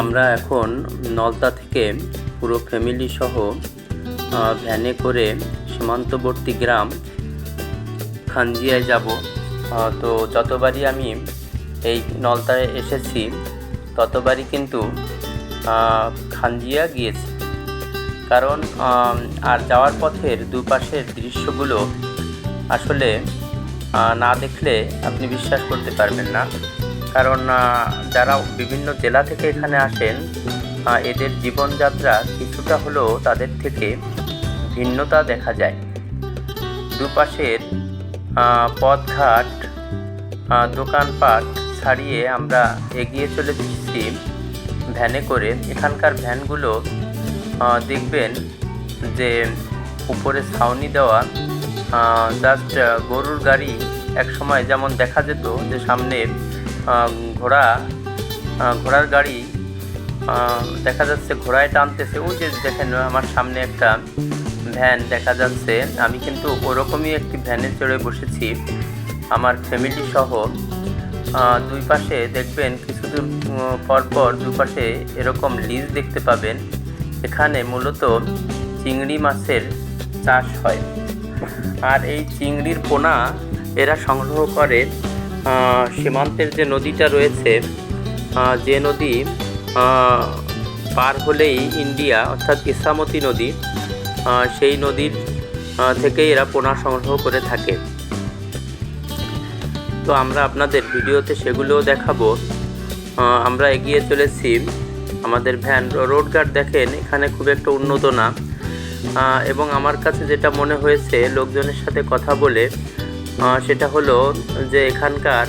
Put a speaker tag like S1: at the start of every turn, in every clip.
S1: আমরা এখন নলতা থেকে পুরো ফ্যামিলি সহ ভ্যানে করে সীমান্তবর্তী গ্রাম খানজিয়ায় যাব। তো যতবারই আমি এই নলতায় এসেছি, ততবারই কিন্তু খানজিয়া গিয়েছি। কারণ আর যাওয়ার পথের দুপাশের দৃশ্যগুলো আসলে না দেখলে আপনি বিশ্বাস করতে পারবেন না। কারণ যারা বিভিন্ন জেলা থেকে এখানে আসেন এদের জীবনযাত্রা কিছুটা হলেও তাদের থেকে ভিন্নতা দেখা যায়। দুপাশের পথঘাট দোকানপাট ছাড়িয়ে আমরা এগিয়ে চলে চলেছি ভ্যানে করে। এখানকার ভ্যানগুলো দেখবেন যে উপরে ছাউনি দেওয়া জাস্ট গরুর গাড়ি। এক সময় যেমন দেখা যেত যে সামনে ঘোড়া ঘোড়ার গাড়ি দেখা যাচ্ছে ঘোড়ায় টানতেছে। ওই যে দেখেন, আমার সামনে একটা ভ্যান দেখা যাচ্ছে। আমি কিন্তু ওরকমই একটি ভ্যানে চড়ে বসেছি। আমার ফ্যামিলি সহ দুই পাশে দেখবেন কিছু দূর পরপর পর পর দুপাশে এরকম লিজ দেখতে পাবেন। এখানে মূলত চিংড়ি মাছের চাষ হয়। আর এই চিংড়ির পোনা এরা সংগ্রহ করে সীমান্তের যে নদীটা রয়েছে যে নদী পার হলেই ইন্ডিয়া, অর্থাৎ ইসামতি নদী সেই নদীর থেকেই এরা পোনা সংগ্রহ করে থাকে। তো আমরা আপনাদের ভিডিওতে সেগুলোও দেখাবো। আমরা এগিয়ে চলেছি। আমাদের ভ্যান রোড গার্ড দেখেন, এখানে খুব একটা উন্নত না। এবং আমার কাছে যেটা মনে হয়েছে, লোকজনের সাথে কথা বলে সেটা হলো যে এখানকার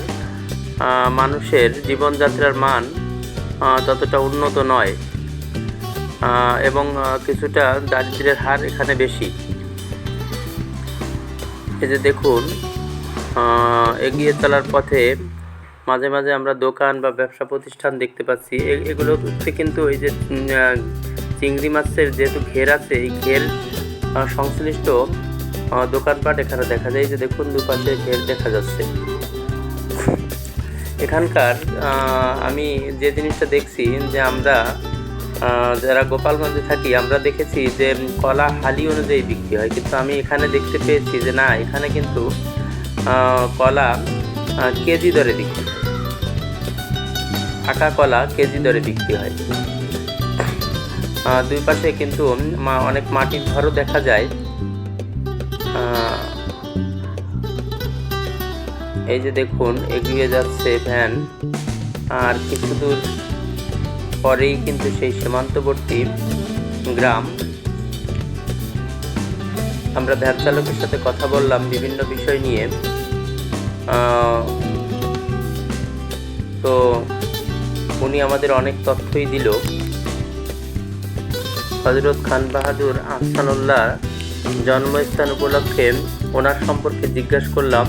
S1: মানুষের জীবনযাত্রার মান ততটা উন্নত নয় এবং কিছুটা দারিদ্র্যের হার এখানে বেশি। এই যে দেখুন এগিয়ে চলার পথে মাঝে মাঝে আমরা দোকান বা ব্যবসা প্রতিষ্ঠান দেখতে পাচ্ছি। এগুলোতে কিন্তু এই যে চিংড়ি মাছের যেহেতু ঘের আছে, এই ঘের সংশ্লিষ্ট দোকানপাট, এখানে দেখা যায় যে দেখুন দুপাশে ঘের দেখা যাচ্ছে। এখানকার আমি যে জিনিসটা দেখছি যে আমরা যারা গোপালগঞ্জে থাকি, আমরা দেখেছি যে কলা হালি অনুযায়ী বিক্রি হয়। কিন্তু আমি এখানে দেখতে পেয়েছি যে না, এখানে কিন্তু কলা কেজি দরে বিক্রি হয়। পাকা কলা কেজি দরে বিক্রি হয়। দুই পাশে কিন্তু অনেক মাটির ঘরও দেখা যায়। এই যে দেখুন, এগিয়ে যাচ্ছে ভ্যান। আর কিছু দূর পরেই কিন্তু সেই সীমান্তবর্তী গ্রাম। আমরা ভ্যান চালকের সাথে কথা বললাম বিভিন্ন বিষয় নিয়ে। তো উনি আমাদের অনেক তথ্যই দিল। হজরত খান বাহাদুর আহসানুল্লাহ জন্মস্থান উপলক্ষে ওনার সম্পর্কে জিজ্ঞাসা করলাম।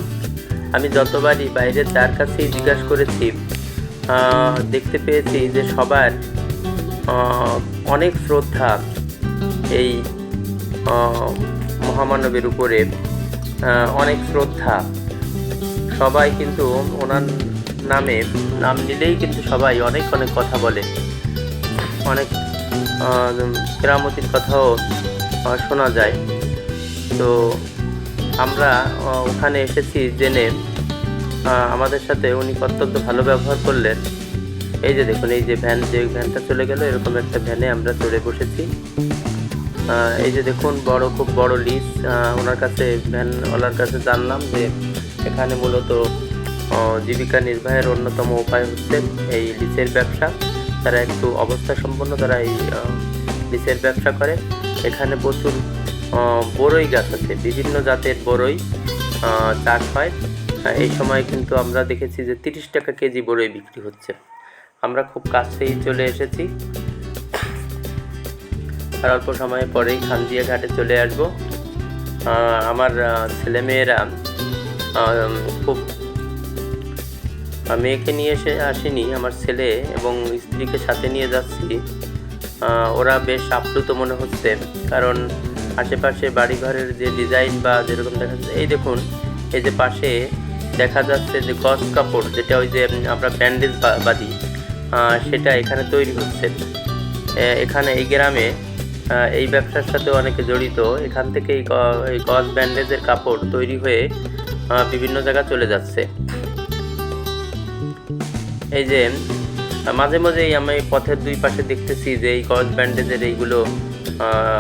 S1: আমি যতবারই বাইরের যার কাছেই জিজ্ঞাসা করেছি। দেখতে পেয়েছি যে সবার অনেক শ্রদ্ধা এই মহামানবের উপরে। অনেক শ্রদ্ধা। সবাই কিন্তু ওনার নামে নাম নিলেই কিন্তু সবাই অনেক অনেক কথা বলে। অনেক কেরামতির কথাও শোনা যায়। তো আমরা ওখানে এসেছি জেনে আমাদের সাথে উনি অত্যন্ত ভালো ব্যবহার করলেন। এই যে দেখুন, এই যে ভ্যান, যে ভ্যানটা চলে গেল, এরকম একটা ভ্যানে আমরা চড়ে বসেছি। এই যে দেখুন, বড়, খুব বড় লিজ ওনার কাছে, ভ্যানওয়ালার কাছে জানলাম যে এখানে মূলত জীবিকা নির্বাহের অন্যতম উপায় হচ্ছে এই লিচের ব্যবসা। তারা একটু অবস্থা সম্পন্ন, তারা এই লিচের ব্যবসা করে। এখানে প্রচুর বড়ই গাছ আছে, বিভিন্ন জাতের বড়ই চাষ হয়। এই সময় কিন্তু আমরা দেখেছি যে তিরিশ টাকা কেজি বড়ই বিক্রি হচ্ছে। আমরা খুব কাছেই চলে এসেছি। আর অল্প সময় পরেই খানজিয়া ঘাটে চলে আসব। আমার ছেলেমেয়েরা খুব মেয়েকে নিয়ে এসে আসিনি, আমার ছেলে এবং স্ত্রীকে সাথে নিয়ে যাচ্ছি। ওরা বেশ আপ্লুত মনে হচ্ছে, কারণ আশেপাশে বাড়িঘরের যে ডিজাইন বা যেরকম দেখা যাচ্ছে, এই দেখুন, এই যে পাশে দেখা যাচ্ছে যে গস কাপড়, যেটা ওই যে আমরা ব্যান্ডেজ বাঁধি সেটা এখানে তৈরি হচ্ছে। এখানে এই গ্রামে এই ব্যবসার সাথে অনেকে জড়িত। এখান থেকে এই গ- এই গজ ব্যান্ডেজের কাপড় তৈরি হয়ে বিভিন্ন জায়গায় চলে যাচ্ছে। এই যে মাঝে মাঝেই আমি পথের দুই পাশে দেখতেছি যে এই গজ ব্যান্ডেজের এইগুলো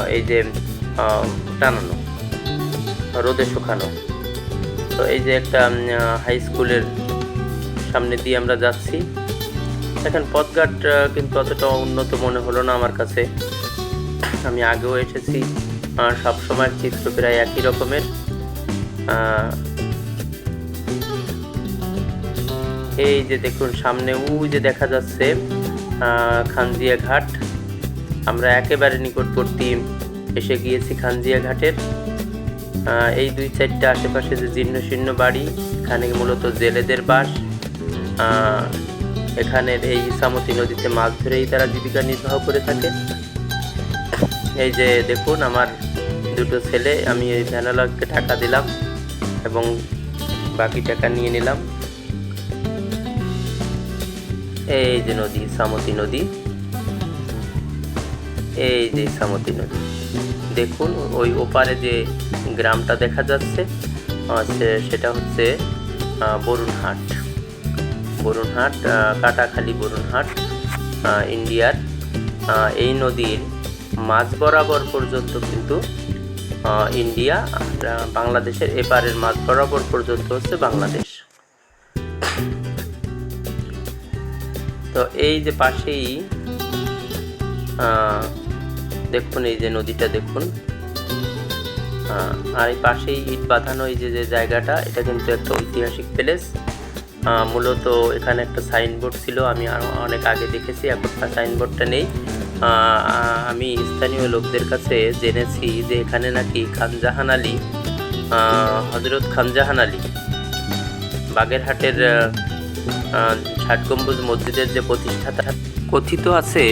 S1: এই যে টানানো, রোদে শুকানো। তো এই যে একটা হাই স্কুলের সামনে দিয়ে আমরা যাচ্ছি। এখন পথঘাট কিন্তু অতটা উন্নত মনে হলো না আমার কাছে। আমি আগেও এসেছি আর সবসময়ের চিত্র প্রায় একই রকমের। এই যে দেখুন, সামনে ওই যে দেখা যাচ্ছে খানজিয়া ঘাট। আমরা একেবারে নিকটবর্তী এসে গিয়েছি খানজিয়া ঘাটের। এই দুই চারটা আশেপাশে যে জীর্ণ শীর্ণ বাড়ি, এখানে মূলত জেলেদের বাস। এখানের এই ইসামতি নদীতে মাছ ধরেই তারা জীবিকা নির্বাহ করে থাকে। এই যে দেখুন, আমার দুটো ছেলে, আমি এই ভ্যানালককে টাকা দিলাম এবং বাকি টাকা নিয়ে নিলাম। এই যে নদী সামতি নদী। এই যে সামতি নদী। দেখুন, ওই ওপারে যে গ্রামটা দেখা যাচ্ছে সেটা হচ্ছে বরুণহাট। বরুণহাট কাটাখালী বরুণহাট ইন্ডিয়ার এই নদীর মাঝ বরাবর পর্যন্ত কিন্তু ইন্ডিয়া বাংলাদেশের এপারের মাঝ বরাবর পর্যন্ত হচ্ছে বাংলাদেশ। তো এই যে পাশেই দেখুন এই যে নদীটা দেখুন। আহ, আর এই পাশেই ইট বাঁধানো এই যে যে জায়গাটা এটা কিন্তু একটা ঐতিহাসিক প্লেস। মূলত এখানে একটা সাইনবোর্ড ছিল আমি অনেক আগে দেখেছি এখন সাইনবোর্ডটা নেই। আহ, আমি স্থানীয় লোকদের কাছে জেনেছি যে এখানে নাকি খানজাহান আলী হজরত খানজাহান আলী বাগেরহাটের ষাট গম্বুজ মসজিদের যে প্রতিষ্ঠাতা কথিত আছে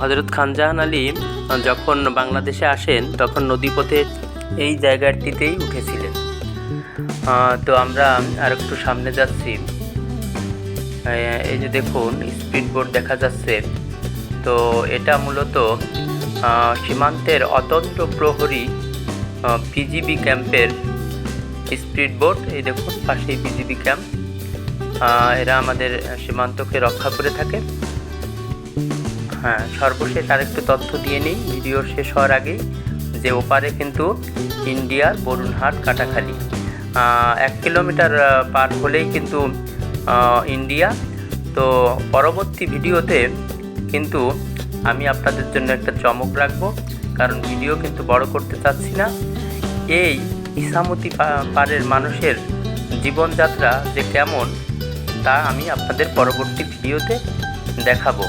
S1: হজরত খানজাহান আলী যখন বাংলাদেশে আসেন, তখন নদীপথে এই জায়গাটিতেই উঠেছিলেন। তো আমরা আর একটু সামনে যাচ্ছি। এই যে দেখুন স্পিড বোট দেখা যাচ্ছে। তো এটা মূলত সীমান্তের অতন্ত্র প্রহরী পিজিবি ক্যাম্পের স্পিড বোট এই দেখুন, পাশেই পিজিবি ক্যাম্প। এরা আমাদের সীমান্তকে রক্ষা করে থাকে। হ্যাঁ সর্বশেষ আরেকটু তথ্য দিয়ে নিই। ভিডিও শেষ হওয়ার আগেই যে ওপারে কিন্তু ইন্ডিয়ার বরুণহাট কাটাখালী। এক কিলোমিটার পার হলেই কিন্তু ইন্ডিয়া। তো পরবর্তী ভিডিওতে কিন্তু আমি আপনাদের জন্য একটা চমক রাখব, কারণ ভিডিও কিন্তু বড় করতে চাচ্ছি না। এই ইসামতি পা- পাড়ের মানুষের জীবনযাত্রা যে কেমন, তা আমি আপনাদের পরবর্তী ভিডিওতে দেখাবো।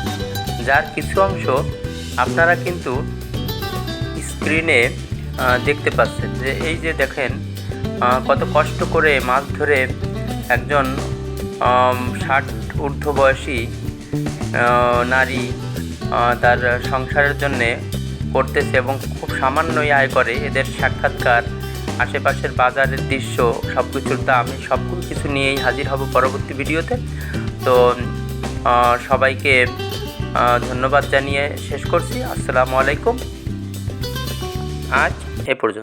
S1: যার কিছু অংশ আপনারা কিন্তু স্ক্রিনে দেখতে পাচ্ছেন। যে এই যে দেখেন কত কষ্ট করে মাছ ধরে একজন ষাট ঊর্ধ্ব বয়সী নারী তার সংসারের জন্যে করতেছে এবং খুব সামান্যই আয় করে। এদের সাক্ষাৎকার, আশেপাশের বাজারের দৃশ্য সব কিছুর দাম সব কিছু নিয়েই হাজির হব পরবর্তী ভিডিওতে। তো সবাইকে ধন্যবাদ জানিয়ে শেষ করছি। আসসালামু আলাইকুম। আজ এ পর্যন্ত।